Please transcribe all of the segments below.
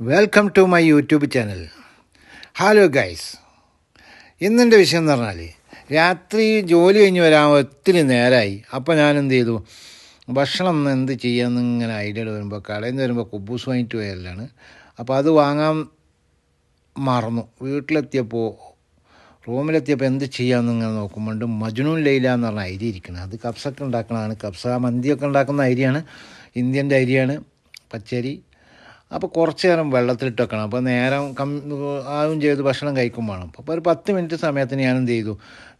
Welcome to my YouTube channel hello guys ഇന്നെന്റെ വിഷയം എന്ന് പറഞ്ഞാൽ രാത്രി ജോലി കഴിഞ്ഞ് വരാൻ ഒത്തിരി നേരമായി അപ്പോൾ ഞാൻ എന്ത് ചെയ്തു? ഭക്ഷണം എന്ത് ചെയ്യാമെന്ന് ഇങ്ങനെ ഐഡിയ വരുമ്പോൾ കടയിൽ നിന്ന് വരുമ്പോൾ കുബൂസ് വാങ്ങിയിട്ട് പോയല്ലാണ് അപ്പോൾ അത് വാങ്ങാൻ മറന്നു. വീട്ടിലെത്തിയപ്പോൾ റൂമിലെത്തിയപ്പോൾ എന്ത് ചെയ്യാമെന്ന് ഇങ്ങനെ നോക്കുമ്പോൾ മജ്നൂൻ ലൈല എന്ന് പറഞ്ഞ അരി ഇരിക്കുന്നത് അത് കപ്സൊക്കെ ഉണ്ടാക്കണതാണ്. കപ്സ മന്തിയൊക്കെ ഉണ്ടാക്കുന്ന അരിയാണ് ഇന്ത്യന്റെ അരിയാണ് പച്ചരി അപ്പോൾ കുറച്ച് നേരം വെള്ളത്തിലിട്ട് വെക്കണം. അപ്പോൾ നേരം കം ആവും ചെയ്ത് ഭക്ഷണം കഴിക്കും വേണം. അപ്പോൾ ഒരു പത്ത് മിനിറ്റ് സമയത്തിന് ഞാൻ എന്ത് ചെയ്തു?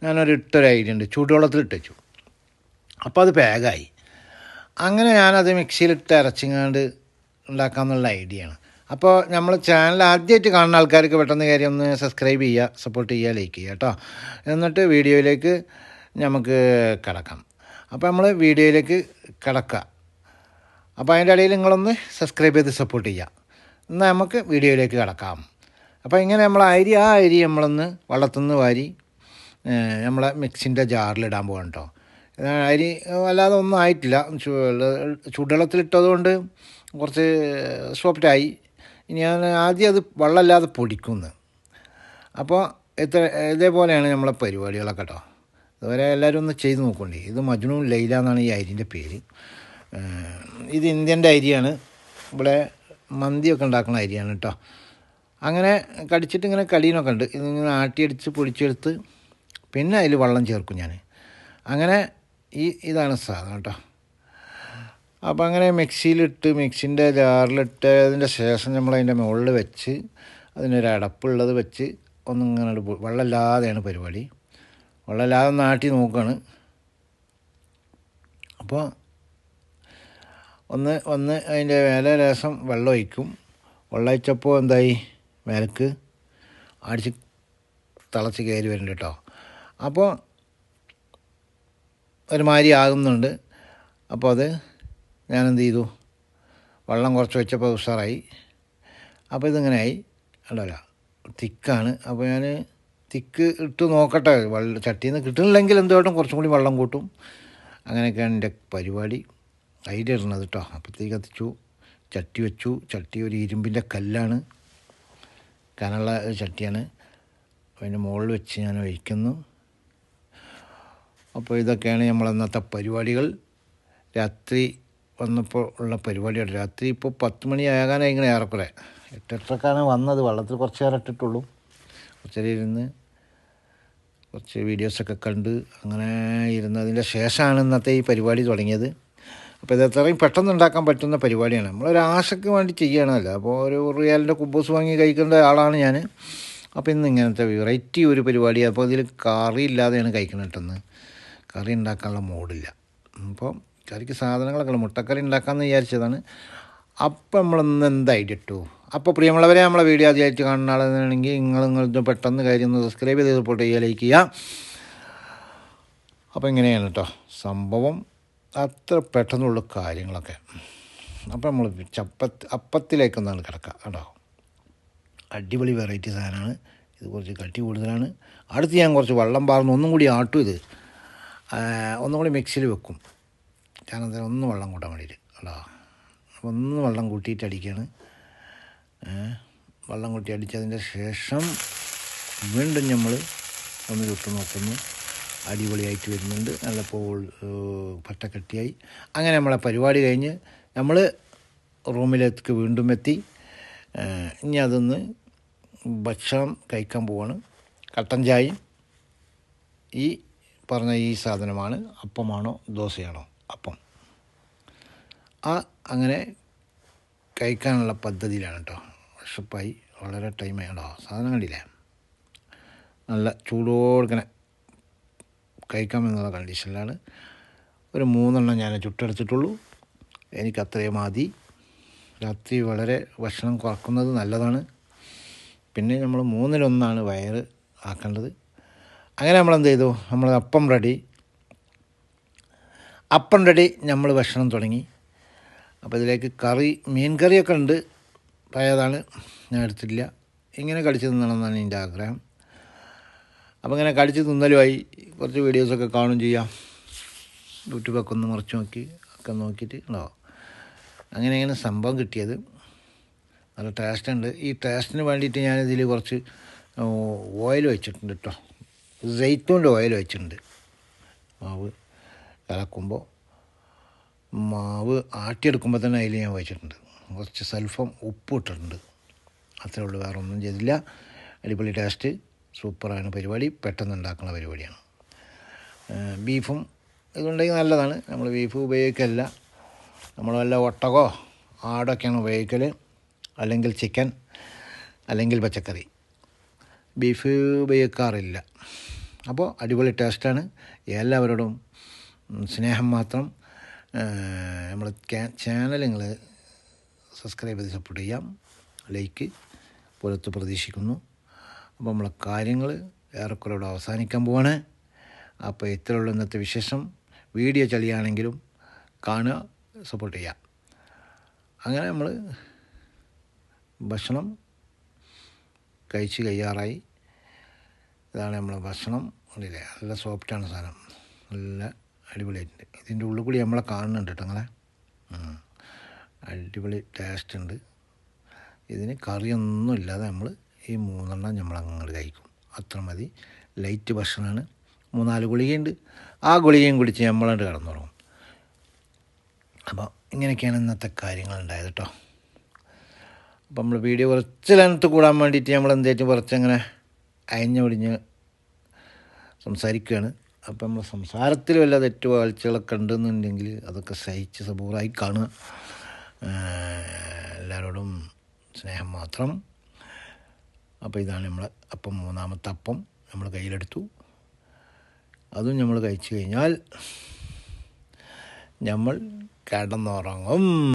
ഞാനൊരു ഇട്ടൊരു ഐഡിയ ഉണ്ട്. ചൂടുവെള്ളത്തിലിട്ട് വെച്ചു. അപ്പോൾ അത് പാകായി. അങ്ങനെ ഞാനത് മിക്സിയിലിട്ട് അരച്ചിങ്ങാണ്ട് ഉണ്ടാക്കാമെന്നുള്ള ഐഡിയ ആണ് അപ്പോൾ നമ്മൾ ചാനൽ ആദ്യമായിട്ട് കാണുന്ന ആൾക്കാർക്ക് പെട്ടെന്ന് കാര്യം ഒന്ന് സബ്സ്ക്രൈബ് ചെയ്യുക സപ്പോർട്ട് ചെയ്യുക ലൈക്ക് ചെയ്യുക കേട്ടോ. എന്നിട്ട് വീഡിയോയിലേക്ക് നമുക്ക് കിടക്കാം. അപ്പോൾ നമ്മൾ വീഡിയോയിലേക്ക് കിടക്കുക. അപ്പോൾ അതിന്റെ ഇടയിൽ നിങ്ങളൊന്ന് സബ്സ്ക്രൈബ് ചെയ്ത് സപ്പോർട്ട് ചെയ്യുക എന്നാൽ നമുക്ക് വീഡിയോയിലേക്ക് കിടക്കാം. അപ്പോൾ ഇങ്ങനെ നമ്മൾ അരി ആ അരി നമ്മളൊന്ന് വള്ളത്തുനിന്ന് വാരി നമ്മളെ മിക്സിന്റെ ജാറിലിടാൻ പോകണം കേട്ടോ അരി അല്ലാതെ ഒന്നും ആയിട്ടില്ല. ചൂ- ചൂടുവെള്ളത്തിലിട്ടത് കൊണ്ട് കുറച്ച് സോഫ്റ്റായി ഇനി ഞാൻ ആദ്യം അത് വെള്ളമില്ലാതെ പൊടിക്കുന്നു. അപ്പോൾ ഇത്ര ഇതേപോലെയാണ് നമ്മളെ പരിപാടികളൊക്കെ കേട്ടോ ഇതുവരെ എല്ലാവരും ഒന്ന് ചെയ്ത് നോക്കണ്ടേ. ഇത് മജ്നു ലൈല എന്നാണ് ഈ അരിന്റെ പേര്. ഇത് ഇന്ത്യന്റെ അരിയാണ്. ഇവിടെ മന്തിയൊക്കെ ഉണ്ടാക്കുന്ന അരിയാണ് കേട്ടോ അങ്ങനെ കടിച്ചിട്ട് ഇങ്ങനെ കടീനൊക്കെ ഉണ്ട്. ഇതിങ്ങനെ ആട്ടിയടിച്ച് പൊടിച്ചെടുത്ത് പിന്നെ അതിൽ വെള്ളം ചേർക്കും ഞാൻ അങ്ങനെ ഈ ഇതാണ് സാധനം കേട്ടോ അപ്പോൾ അങ്ങനെ മിക്സിയിലിട്ട് മിക്സിന്റെ ജാറിലിട്ട് അതിന്റെ ശേഷം നമ്മൾ അതിന്റെ മുകളിൽ വെച്ച് അതിനൊരു അടപ്പുള്ളത് വെച്ച് ഒന്നിങ്ങനെ വെള്ളമില്ലാതെയാണ് പരിപാടി. വെള്ളമില്ലാതെ ഒന്ന് ആട്ടി നോക്കുകയാണ് അപ്പോൾ ഒന്ന് ഒന്ന് അതിന്റെ വേല ലേശം വെള്ളം ഒഴിക്കും. വെള്ളം ഒഴിച്ചപ്പോൾ എന്തായി? മേലക്ക് അടിച്ച് തിളച്ച് കയറി വരുന്നുണ്ട് കേട്ടോ. അപ്പോൾ ഒരുമാതിരി ആകുന്നുണ്ട്. അപ്പോൾ അത് ഞാൻ എന്ത് ചെയ്തു? വെള്ളം കുറച്ച് വെച്ചപ്പോൾ ഉഷാറായി. അപ്പോൾ ഇതിങ്ങനെയായി അല്ല? തിക്കാണ്. അപ്പോൾ ഞാൻ തിക്ക് ഇട്ട് നോക്കട്ടെ. വെള്ളം ചട്ടിയിൽ നിന്ന് കിട്ടുന്നില്ലെങ്കിൽ എന്തുകൊണ്ടും കുറച്ചും കൂടി വെള്ളം കൂട്ടും. അങ്ങനെയൊക്കെയാണ് എന്റെ പരിപാടി. ഐഡിയ ഇടണത് കേട്ടോ അപ്പോഴത്തേക്ക് കത്തിച്ചു. ചട്ടി വെച്ചു. ചട്ടി ഒരു ഇരുമ്പിന്റെ കല്ലാണ്. കനുള്ള ചട്ടിയാണ്. അതിന്റെ മുകളിൽ വെച്ച് ഞാൻ ഒഴിക്കുന്നു. അപ്പോൾ ഇതൊക്കെയാണ് നമ്മൾ ഇന്നത്തെ പരിപാടികൾ. രാത്രി വന്നപ്പോൾ ഉള്ള പരിപാടിയാണ്. രാത്രി ഇപ്പോൾ പത്ത് മണി ആകാനായി ഇങ്ങനെ ഏറെക്കുറെ. എട്ടെട്ടക്കാണ് വന്നത്. വള്ളത്തിൽ കുറച്ച് നേരം ഇട്ടിട്ടുള്ളൂ. കുറച്ച് നേരം ഇരുന്ന് കുറച്ച് വീഡിയോസൊക്കെ കണ്ട് അങ്ങനെ ഇരുന്നതിന്റെ ശേഷമാണ് ഇന്നത്തെ ഈ പരിപാടി തുടങ്ങിയത്. അപ്പോൾ ഇത് എത്രയും പെട്ടെന്ന് ഉണ്ടാക്കാൻ പറ്റുന്ന പരിപാടിയാണ്. നമ്മളൊരു ആശയ്ക്ക് വേണ്ടി ചെയ്യണമല്ലോ അപ്പോൾ ഒരു റിയാലിന്റെ കുബൂസ് വാങ്ങി കഴിക്കേണ്ട ആളാണ് ഞാൻ അപ്പോൾ ഇന്ന് ഇങ്ങനത്തെ വെറൈറ്റി ഒരു പരിപാടി അപ്പോൾ ഇതിൽ കറി ഇല്ലാതെയാണ് കഴിക്കുന്നത് കേട്ടെന്ന് കറി ഉണ്ടാക്കാനുള്ള മൂഡില്ല. അപ്പോൾ കറിക്ക് സാധനങ്ങളൊക്കെ. മുട്ടക്കറി ഉണ്ടാക്കാമെന്ന് വിചാരിച്ചതാണ്. അപ്പം നമ്മളൊന്ന് എന്ത് ഐഡിയ ഇട്ടു? അപ്പോൾ പ്രിയമുള്ളവരെ നമ്മളെ വീഡിയോ ആദ്യമായിട്ട് കാണുന്ന ആളെന്നാണെങ്കിൽ നിങ്ങൾ നിങ്ങൾ പെട്ടെന്ന് കാര്യം സബ്സ്ക്രൈബ് ചെയ്ത് സപ്പോർട്ട് ചെയ്യുക ലൈക്ക് ചെയ്യുക. അപ്പോൾ ഇങ്ങനെയാണ് കേട്ടോ. സംഭവം അത്ര പെട്ടെന്നുള്ള കാര്യങ്ങളൊക്കെ. അപ്പോൾ നമ്മൾ ചപ്പത്ത് അപ്പത്തിലേക്കൊന്നാണ് കിടക്കുക കേട്ടോ അടിപൊളി വെറൈറ്റി സാധനമാണ്. ഇത് കുറച്ച് കട്ടി കൂടുതലാണ്. അടുത്ത് ഞാൻ കുറച്ച് വെള്ളം പാർന്ന് ഒന്നും കൂടി ആട്ടും ഇത്. ഒന്നും കൂടി മിക്സിയിൽ വെക്കും. കാരണം എന്താ ഒന്ന് വെള്ളം കൂട്ടാൻ വേണ്ടിയിട്ട് കേട്ടോ ഒന്ന് വെള്ളം കൂട്ടിയിട്ട് അടിക്കുകയാണ്. വെള്ളം കൂട്ടി അടിച്ചതിന്റെ ശേഷം വീണ്ടും നമ്മൾ ഒന്ന് ചുട്ടു നോക്കുന്നു. അടിപൊളിയായിട്ട് വരുന്നുണ്ട്. നല്ല പോൾ പട്ടക്കട്ടിയായി. അങ്ങനെ നമ്മളെ പരിപാടി കഴിഞ്ഞ് നമ്മൾ റൂമിലേക്ക് വീണ്ടും എത്തി. ഇനി അതൊന്ന് ഭക്ഷണം കഴിക്കാൻ പോവാണ്. കട്ടൻ ചായയും ഈ പറഞ്ഞ ഈ സാധനമാണ്. അപ്പമാണോ ദോശയാണോ അപ്പം. ആ അങ്ങനെ കഴിക്കാനുള്ള പദ്ധതിയിലാണ് കേട്ടോ വിഷപ്പായി വളരെ ടൈമായി കേട്ടോ സാധനം കണ്ടില്ല? നല്ല ചൂടോടുക്കനെ. കഴിക്കാമെന്നുള്ള കണ്ടീഷനിലാണ് ഒരു മൂന്നെണ്ണം ഞാൻ ചുട്ടെടുത്തിട്ടുള്ളൂ. എനിക്ക് അത്രയും മതി. രാത്രി വളരെ ഭക്ഷണം കുറക്കുന്നത് നല്ലതാണ്. പിന്നെ നമ്മൾ മൂന്നിലൊന്നാണ് വയറ് ആക്കേണ്ടത്. അങ്ങനെ നമ്മൾ എന്ത് ചെയ്തു നമ്മൾ അപ്പം റെഡി. അപ്പം റെഡി നമ്മൾ ഭക്ഷണം തുടങ്ങി. അപ്പോൾ ഇതിലേക്ക് കറി മീൻ കറിയൊക്കെ ഉണ്ട്. പഴയതാണ്. ഞാൻ എടുത്തില്ല ഇങ്ങനെ കളിച്ചു തിന്നണമെന്നാണ് എന്റെ ആഗ്രഹം. അപ്പോൾ ഇങ്ങനെ കടിച്ച് തിന്നലുമായി. കുറച്ച് വീഡിയോസൊക്കെ കാണും ചെയ്യാം. യൂട്യൂബൊക്കെ ഒന്ന് മറിച്ച് നോക്കി ഒക്കെ നോക്കിയിട്ട് ഉണ്ടാവും അങ്ങനെ ഇങ്ങനെ സംഭവം കിട്ടിയത്. നല്ല ടേസ്റ്റ് ഉണ്ട്. ഈ ടേസ്റ്റിന് വേണ്ടിയിട്ട് ഞാനിതിൽ കുറച്ച് ഓയിൽ വെച്ചിട്ടുണ്ട് കേട്ടോ ജെയ്ത്തൂന്റെ ഓയിൽ വെച്ചിട്ടുണ്ട്. മാവ് കലക്കുമ്പോൾ മാവ് ആട്ടിയെടുക്കുമ്പോൾ തന്നെ അതിൽ ഞാൻ വെച്ചിട്ടുണ്ട്. കുറച്ച് സൽഫം ഉപ്പ് ഇട്ടിട്ടുണ്ട്. അത്രേ ഉള്ളൂ. വേറെ ഒന്നും ചെയ്തില്ല. അടിപൊളി ടേസ്റ്റ് സൂപ്പറാണ് പരിപാടി പെട്ടെന്ന് ഉണ്ടാക്കുന്ന പരിപാടിയാണ് ബീഫും ഇതുണ്ടെങ്കിൽ നല്ലതാണ്. നമ്മൾ ബീഫ് ഉപയോഗിക്കല്ല നമ്മൾ വല്ല ഒട്ടകോ ആടൊക്കെയാണ് ഉപയോഗിക്കൽ അല്ലെങ്കിൽ ചിക്കൻ അല്ലെങ്കിൽ പച്ചക്കറി. ബീഫ് ഉപയോഗിക്കാറില്ല. അപ്പോൾ അടിപൊളി ടേസ്റ്റാണ്. എല്ലാവരോടും സ്നേഹം മാത്രം. നമ്മൾ ചാനൽ നിങ്ങൾ സബ്സ്ക്രൈബ് ചെയ്ത് സപ്പോർട്ട് ചെയ്യാം. ലൈക്ക് പുറത്ത് പ്രതീക്ഷിക്കുന്നു. അപ്പോൾ നമ്മളെ കാര്യങ്ങൾ ഏറെക്കുറെ ഇവിടെ അവസാനിക്കാൻ പോവാണ്. അപ്പോൾ ഇത്രയുള്ള ഇന്നത്തെ വിശേഷം. വീഡിയോ ചളിയാണെങ്കിലും കാണുക സപ്പോർട്ട് ചെയ്യുക. അങ്ങനെ നമ്മൾ ഭക്ഷണം കഴിച്ച് കഴിയാറായി. ഇതാണ് നമ്മളെ ഭക്ഷണം. ഉള്ളില്ലേ നല്ല സോഫ്റ്റാണ് സാധനം. നല്ല അടിപൊളിയായിട്ടുണ്ട്. ഇതിന്റെ ഉള്ളിൽ കൂടി നമ്മളെ കാണുന്നുണ്ട് കേട്ടോ അടിപൊളി ടേസ്റ്റ് ഉണ്ട്. ഇതിന് കറിയൊന്നും ഇല്ലാതെ നമ്മൾ ഈ മൂന്നെണ്ണം നമ്മൾ അങ്ങോട്ട് കഴിക്കും. അത്ര മതി. ലൈറ്റ് ഭക്ഷണമാണ് മൂന്നാൽ ഗുളികയുണ്ട്. ആ ഗുളികയും കുടിച്ച് നമ്മളങ്ങോട്ട് കിടന്നുറങ്ങും. അപ്പോൾ ഇങ്ങനെയൊക്കെയാണ് ഇന്നത്തെ കാര്യങ്ങൾ ഉണ്ടായത് കേട്ടോ അപ്പോൾ നമ്മൾ വീഡിയോ കുറച്ച് ലെങ്ത്ത് കൂടാൻ വേണ്ടിയിട്ട് നമ്മൾ എന്തേറ്റും കുറച്ചങ്ങനെ അയഞ്ഞു പിടിഞ്ഞ് സംസാരിക്കുകയാണ് അപ്പം നമ്മൾ സംസാരത്തിൽ വല്ല തെറ്റ് വാഴ്ചകളൊക്കെ ഉണ്ടെന്നുണ്ടെങ്കിൽ അതൊക്കെ സഹിച്ച് സബൂറായി കാണുക. എല്ലാവരോടും സ്നേഹം മാത്രം. അപ്പോൾ ഇതാണ് നമ്മൾ അപ്പം മൂന്നാമത്തെ അപ്പം നമ്മൾ കയ്യിലെടുത്തു. അതും നമ്മൾ കഴിച്ചു കഴിഞ്ഞാൽ നമ്മൾ കിടന്നുറങ്ങും.